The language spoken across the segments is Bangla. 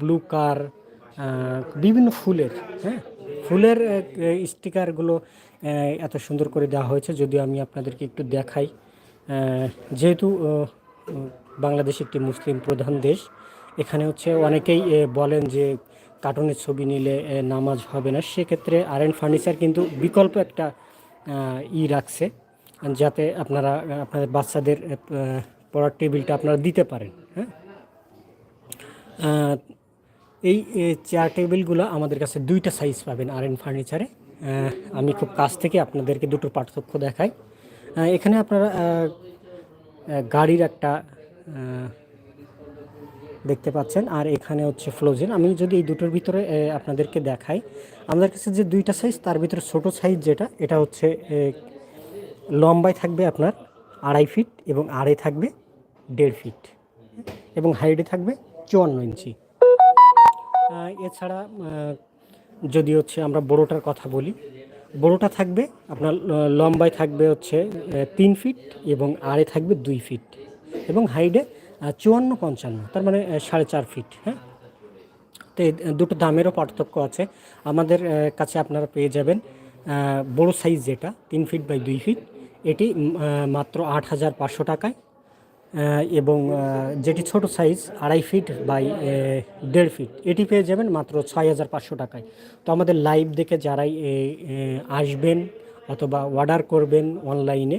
ব্লু কার বিভিন্ন ফুলের হ্যাঁ? ফুলের স্টিকারগুলো এত সুন্দর করে দেওয়া হয়েছে, যদিও আমি আপনাদেরকে একটু দেখাই। যেহেতু বাংলাদেশ একটি মুসলিম প্রধান দেশ, এখানে হচ্ছে অনেকেই বলেন যে কার্টুনের ছবি নিলে নামাজ হবে না, সেক্ষেত্রে আর এন ফার্নিচার কিন্তু বিকল্প একটা ই রাখছে, যাতে আপনারা, আপনাদের বাচ্চাদের পড়ার টেবিলটা আপনারা দিতে পারেন হ্যাঁ? এই চেয়ার টেবিলগুলো আমাদের কাছে দুইটা সাইজ পাবেন আর এন ফার্নিচারে আমি খুব কাছ থেকে আপনাদেরকে দুটো পার্থক্য দেখাই। এখানে আপনারা গাড়ির একটা দেখতে পাচ্ছেন। আর এখানে হচ্ছে ফ্লোজেন আমি যদি এই দুটোর ভিতরে আপনাদেরকে দেখাই। আমাদের কাছে যে দুইটা সাইজ তার ভিতরে ছোট সাইজ যেটা, এটা হচ্ছে লম্বায় থাকবে আপনার আড়াই ফিট এবং আড়ে থাকবে দেড় ফিট এবং হাইটে থাকবে চুয়ান্ন ইঞ্চি। এছাড়া যদি হচ্ছে আমরা বড়োটার কথা বলি, বড়োটা থাকবে, আপনার লম্বায় থাকবে হচ্ছে তিন ফিট এবং আড়ে থাকবে দুই ফিট এবং হাইডে চুয়ান্ন পঞ্চান্ন, তার মানে সাড়ে চার ফিট হ্যাঁ? তো দুটো দামেরও পার্থক্য আছে। আমাদের কাছে আপনারা পেয়ে যাবেন বড় সাইজ যেটা, তিন ফিট বাই দুই ফিট, এটি মাত্র আট হাজার পাঁচশো টাকায়। এবং যেটি ছোট সাইজ, আড়াই ফিট বাই দেড় ফিট। এটি পেয়ে যাবেন মাত্র ছয় হাজার পাঁচশো টাকায়। তো আমাদের লাইভ দেখে যারাই আসবেন অথবা অর্ডার করবেন অনলাইনে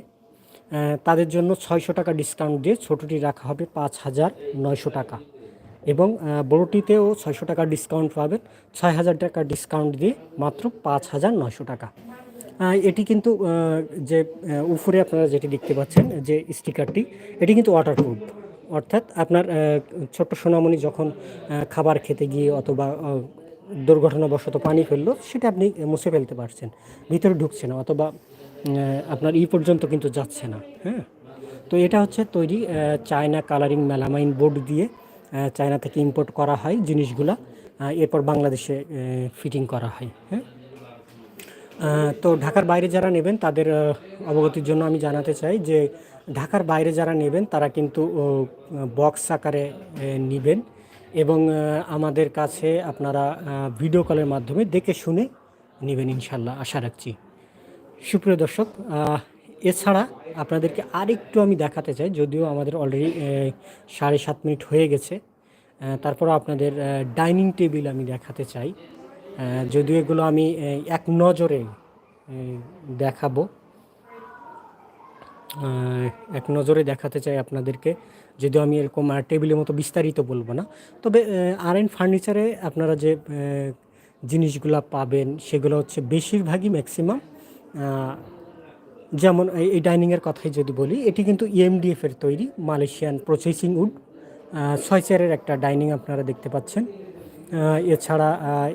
তাদের জন্য ছয়শো টাকা ডিসকাউন্ট দিয়ে ছোটোটি রাখা হবে পাঁচ হাজার নয়শো টাকা। এবং বড়টিতেও ছয়শো টাকা ডিসকাউন্ট পাবেন, ছয় হাজার টাকা ডিসকাউন্ট দিয়ে মাত্র পাঁচ হাজার নয়শো টাকা। এটি কিন্তু যে উপরে আপনারা যেটি দেখতে পাচ্ছেন, যে স্টিকারটি, এটি কিন্তু ওয়াটারপ্রুফ অর্থাৎ আপনার ছোট্ট সোনামণি যখন খাবার খেতে গিয়ে অথবা দুর্ঘটনাবশত পানি ফেলল, সেটা আপনি মুছে ফেলতে পারছেন। ভিতরে ঢুকছে না, অথবা আপনার ই পর্যন্ত কিন্তু যাচ্ছে না হ্যাঁ? তো এটা হচ্ছে তৈরি চায়না কালারিং মেলামাইন বোর্ড দিয়ে চায়না থেকে ইম্পোর্ট করা হয় জিনিসগুলা এরপর বাংলাদেশে ফিটিং করা হয় হ্যাঁ? তো ঢাকার বাইরে যারা নেবেন, তাদের অবগতির জন্য আমি জানাতে চাই যে ঢাকার বাইরে যারা নেবেন, তারা কিন্তু বক্স আকারে নেবেন এবং আমাদের কাছে আপনারা ভিডিও কলের মাধ্যমে দেখে শুনে নেবেন ইনশাল্লাহ। আশা রাখছি। সুপ্রিয় দর্শক এছাড়া আপনাদেরকে আরেকটু আমি দেখাতে চাই, যদিও আমাদের অলরেডি সাড়ে সাত মিনিট হয়ে গেছে। তারপর আপনাদের ডাইনিং টেবিল আমি দেখাতে চাই। যদিও এগুলো আমি এক নজরে দেখাবো। এক নজরে দেখাতে চাই আপনাদেরকে। যদিও আমি এরকম টেবিলের মতো বিস্তারিত বলব না। তবে আর এন ফার্নিচারে আপনারা যে জিনিসগুলো পাবেন, সেগুলো হচ্ছে বেশিরভাগই ম্যাক্সিমাম যেমন এই ডাইনিংয়ের কথাই যদি বলি, এটি কিন্তু ইএমডিএফ এর তৈরি মালয়েশিয়ান প্রসেসিং উড ছয় চেয়ারের একটা ডাইনিং আপনারা দেখতে পাচ্ছেন। এছাড়া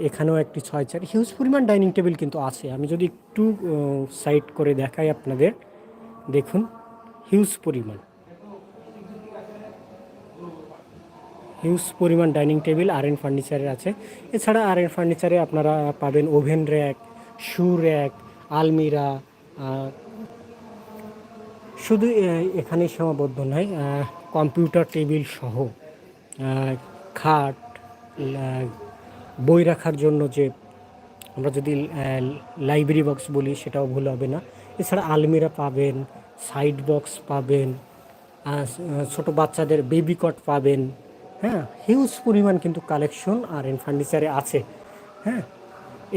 এখানেও একটি ছয় চার হিউজ পরিমাণ ডাইনিং টেবিল কিন্তু আছে। আমি যদি একটু সাইড করে দেখাই আপনাদের দেখুন হিউজ পরিমাণ। হিউজ পরিমাণ ডাইনিং টেবিল আর এন ফার্নিচারের আছে। এছাড়া আর এন ফার্নিচারে আপনারা পাবেন ওভেন র্যাক শু র্যাক আলমিরা শুধু আহ, এখানেই সীমাবদ্ধ নয় কম্পিউটার টেবিল সহ খাট বই রাখার জন্য যে আমরা যদি লাইব্রেরি বক্স বলি সেটাও ভুল হবে না। এছাড়া আলমিরা পাবেন সাইড বক্স পাবেন ছোট বাচ্চাদের বেবি কট পাবেন হ্যাঁ হিউজ পরিমাণ কিন্তু কালেকশন আর এন ফার্নিচারে আছে হ্যাঁ।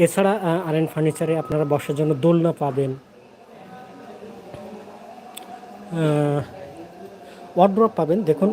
এছাড়া আর এন ফার্নিচারে আপনারা বসার জন্য দোলনা পাবেন। ওয়ার্ড্রপ পাবেন। দেখুন